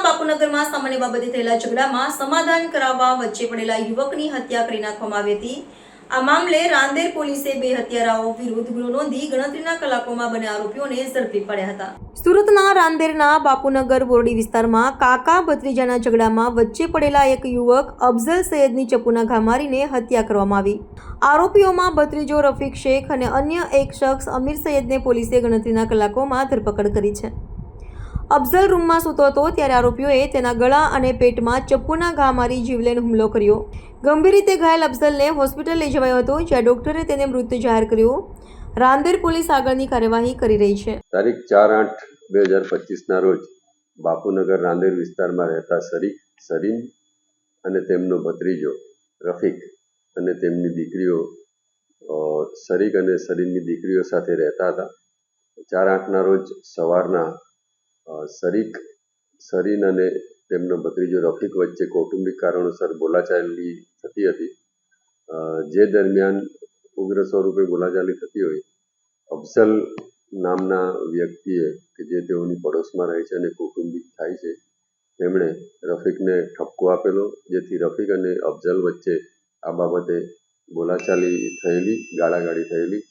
બાપુનગરમાં સામાન્ય બાબતે થયેલા ઝઘડામાં સમાધાન કરાવવા વચ્ચે પડેલા યુવકની હત્યા કરી નાખવામાં આવી હતી. આ મામલે રાંદેર પોલીસે બે હત્યારાઓ વિરુદ્ધ ગુનો નોંધી ગણતરીના કલાકોમાં બંને આરોપીઓને ઝડપી પડ્યા હતા. સુરતના રાંદેરના બાપુનગર બોરડી વિસ્તારમાં કાકા ભત્રીજાના ઝઘડામાં વચ્ચે પડેલા એક યુવક અફઝલ સૈયદની ચપ્પુના ઘા મારીને હત્યા કરવામાં આવી. આરોપીઓમાં ભત્રીજો રફીક શેખ અને અન્ય એક શખ્સ અમીર સૈયદને પોલીસે ગણતરીના કલાકોમાં ધરપકડ કરી છે. અફઝલ રૂમમાં સૂતો હતો ત્યારે આરોપીઓએ તેના ગળા અને પેટમાં ચપ્પુના ઘા મારી જીવલેણ હુમલો કર્યો. ગંભીર રીતે ઘાયલ અફઝલને હોસ્પિટલ લઈ જવાયો હતો, જ્યાં ડોક્ટરે તેને મૃત જાહેર કર્યો. રાંદેર પોલીસ આગળની કાર્યવાહી કરી રહી છે. તારીખ ચાર આઠ બે હજાર પચીસના રોજ બાપુનગર રાંદેર વિસ્તારમાં રહેતા શરીફ સરીન અને તેમનો ભત્રીજો રફીક અને તેમની દીકરીઓ શરીક અને સરીનની દીકરીઓ સાથે રહેતા હતા. ચાર આઠના રોજ સવારના શરીક સરીન અને તેમનો ભત્રીજો રફીક વચ્ચે કૌટુંબિક કારણોસર બોલાચાલી થતી હતી. જે દરમિયાન ઉગ્ર સ્વરૂપે બોલાચાલી થતી હોય, અફઝલ નામના વ્યક્તિએ કે જે તેઓની પડોશમાં રહે છે અને કૌટુંબિક થાય છે, તેમણે રફીકને ઠપકો આપેલો, જેથી રફીક અને અફઝલ વચ્ચે આ બાબતે બોલાચાલી થયેલી, ગાળાગાળી થયેલી,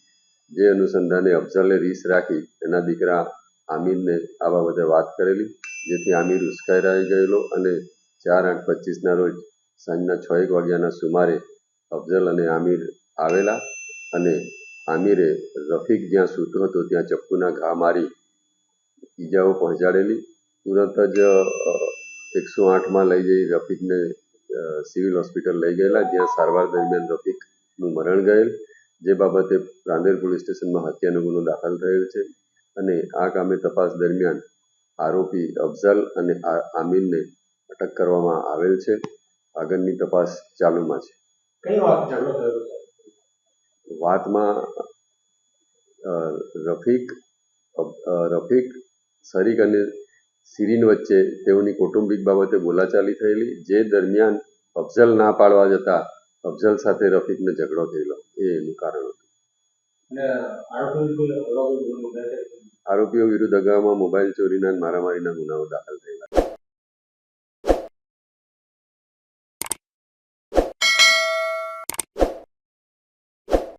જે અનુસંધાને અફઝલે રીસ રાખી, એના દીકરા આમિરને આ બાબતે વાત કરેલી, જેથી આમિર ઉશ્કેરાઈ ગયેલો અને ચાર આઠ પચીસના રોજ સાંજના છ એક વાગ્યાના સુમારે અફઝલ અને આમિર આવેલા અને આમિરે રફીક જ્યાં સૂતો હતો ત્યાં ચપ્પુના ઘા મારી ઈજાઓ પહોંચાડેલી. તુરંત જ એકસો આઠમાં લઈ જઈ રફીકને સિવિલ હોસ્પિટલ લઈ ગયેલા, જ્યાં સારવાર દરમિયાન રફીકનું મરણ ગયેલ. જે બાબતે રાંદેર પોલીસ સ્ટેશનમાં હત્યાનો ગુનો દાખલ થયેલ છે. અને આ કામે તપાસ દરમિયાન આરોપી અફઝલ અને આમીનને અટક કરવામાં આવેલ છે. આગળની તપાસ ચાલુમાં છે. કઈ વાત ઝઘડો થયો વાતમાં રફીક રફીક શરીક અને સિરીન વચ્ચે તેઓની કૌટુંબિક બાબતે બોલાચાલી થયેલી જે દરમિયાન અફઝલ ના પાડવા જતા અફઝલ સાથે રફીકને ઝઘડો થયેલો. એ એનું કારણ હતું. આરોપીઓ વિરુદ્ધ અગાઉમાં મોબાઈલ ચોરીના મારામારીના ગુનાઓ દાખલ